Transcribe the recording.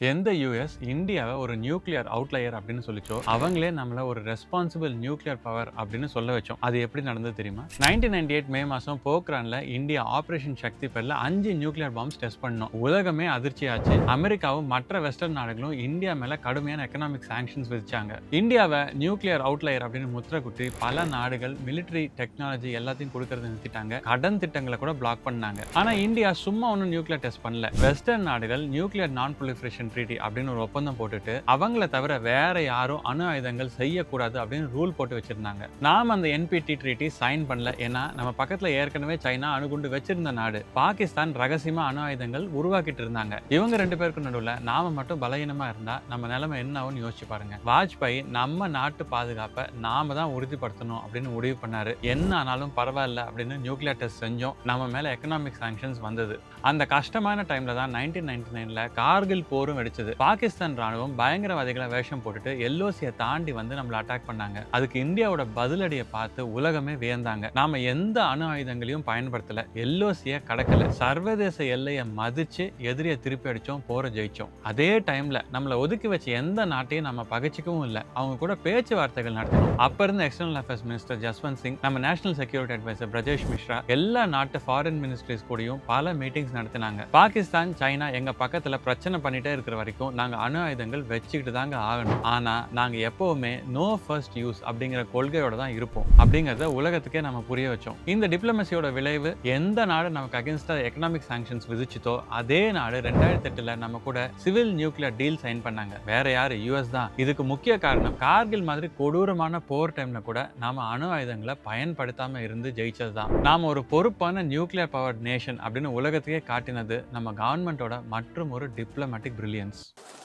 எந்த யூஎஸ் இந்தியாவை ஒரு நியூக்ளியர் அவுட்லயர் அப்படின்னு சொல்லிச்சோ அவங்களே நம்மள ஒரு ரெஸ்பான்சிபிள் நியூக்ளியர் பவர் அப்படின்னு சொல்ல வச்சோம். அது எப்படி நடந்தது தெரியுமா? நைன்டீன் நைன்டி எயிட் மே மாசம் போக்ரான்ல இந்தியா ஆபரேஷன் சக்தி பேர்ல அஞ்சு நியூக்ளியர் பாம்ஸ் டெஸ்ட் பண்ணோம். உலகமே அதிர்ச்சியாச்சு அமெரிக்காவும் மற்ற வெஸ்டர்ன் நாடுகளும் இந்தியா மேல கடுமையான எக்கனாமிக் சாங்ஷன்ஸ் விதிச்சாங்க. இந்தியாவை நியூக்ளியர் அவுட்லயர் அப்படின்னு முத்திர குத்தி பல நாடுகள் மிலிட்டரி டெக்னாலஜி எல்லாத்தையும் கொடுக்கறத நிறுத்திட்டாங்க. கடன் திட்டங்களை கூட பிளாக் பண்ணாங்க. ஆனா இந்தியா சும்மா ஒன்றும் நியூக்ளியர் டெஸ்ட் பண்ணல. வெஸ்டர்ன் நாடுகள் நியூக்ளியர் நான் அண்ட் ட்ரீட்டி அப்படின்னு ஒரு ஒப்பந்தம் போட்டுட்டு அவங்கள தவிர வேற யாரும் அணு ஆயுதங்கள் செய்யக்கூடாது அப்படின்னு ரூல் போட்டு வச்சிருந்தாங்க. நாம் அந்த என்பிடி ட்ரீட்டி சைன் பண்ணல. ஏன்னா நம்ம பக்கத்துல ஏற்கனவே சைனா அணுகுண்டு வச்சிருந்த நாடு. பாகிஸ்தான் ரகசியமா அணு ஆயுதங்கள் உருவாக்கிட்டு இருந்தாங்க. இவங்க ரெண்டு பேருக்கு நடுவில் நாம மட்டும் பலகீனமா இருந்தா நம்ம நிலைமை என்ன ஆகும்னு யோசிச்சு பாருங்க. வாஜ்பாய் நம்ம நாட்டு பாதுகாப்பை நாம தான் உறுதிப்படுத்தணும் அப்படின்னு முடிவு பண்ணாரு. என்ன ஆனாலும் பரவாயில்ல அப்படின்னு நியூக்ளியர் டெஸ்ட் செஞ்சோம். நம்ம மேல எக்கனாமிக் சாங்ஷன்ஸ் வந்தது. அந்த கஷ்டமான டைம்ல தான் நைன்டீன் நைன்டி நைன்ல கார்கில் போரும் வெடிச்சது. பாகிஸ்தான் ராணுவம் பயங்கரவாதிகளை வேஷம் போட்டுட்டு எல்ஓசியை தாண்டி வந்து நம்மளை அட்டாக் பண்ணாங்க. அதுக்கு இந்தியாவோட பதிலடியை பார்த்து உலகமே வியந்தாங்க. நாம எந்த அணு ஆயுதங்களையும் பயன்படுத்தல. எல்ஓசியை கடக்கல. சர்வதேச எல்லையை மதிச்சு எதிரியை திருப்பி அடிச்சோம் போற ஜெயிச்சோம். அதே டைம்ல நம்மளை ஒதுக்கி வச்ச எந்த நாட்டையும் நம்ம பகைச்சிக்கவும் இல்லை. அவங்க கூட பேச்சுவார்த்தைகள் நடத்தணும். அப்ப இருந்த external affairs minister Jaswant Singh நம்ம national security adviser Brajesh Mishra எல்லா நாட்டு ஃபாரின் மினிஸ்ட்ரிஸ் கூடயும் பல மீட்டிங்ஸ் நடத்தினாங்க. பாகிஸ்தான் சைனா எங்க பக்கத்துல பிரச்சனை பண்ணிட்டே இருக்கிற வரைக்கும் நாங்கள் அணு ஆயுதங்கள் வச்சுக்கிட்டு தாங்க ஆகணும். ஆனா நாங்க எப்போவுமே நோ ஃபர்ஸ்ட் யூஸ் அப்படிங்கிற கொள்கையோட தான் இருப்போம். அப்படிங்கிறத உலகத்துக்கே நம்ம புரிய வச்சோம். இந்த டிப்ளமசியோட விளைவு எந்த நாடு நமக்கு அகேன்ஸ்டாக எக்கனாமிக் சாங்ஷன்ஸ் விதிச்சுதோ அதே நாடு ரெண்டாயிரத்தி எட்டுல நம்ம கூட சிவில் நியூக்ளியர் டீல் சைன் பண்ணாங்க. வேற யாரு? யூஎஸ் தான். இதுக்கு முக்கிய காரணம் கார்கில் மாதிரி கொடூரமான போர் டைம்ல கூட நாம அணு ஆயுதங்களை பயன்படுத்தாம இருந்து ஜெயிச்சது தான். நாம ஒரு பொறுப்பான நியூக்ளியர் பவர் நேஷன் அப்படின்னு உலகத்துக்கே காட்டினது நம்ம கவர்மெண்டோட மற்றும் ஒரு டிப்ளமேட்டிக் experience.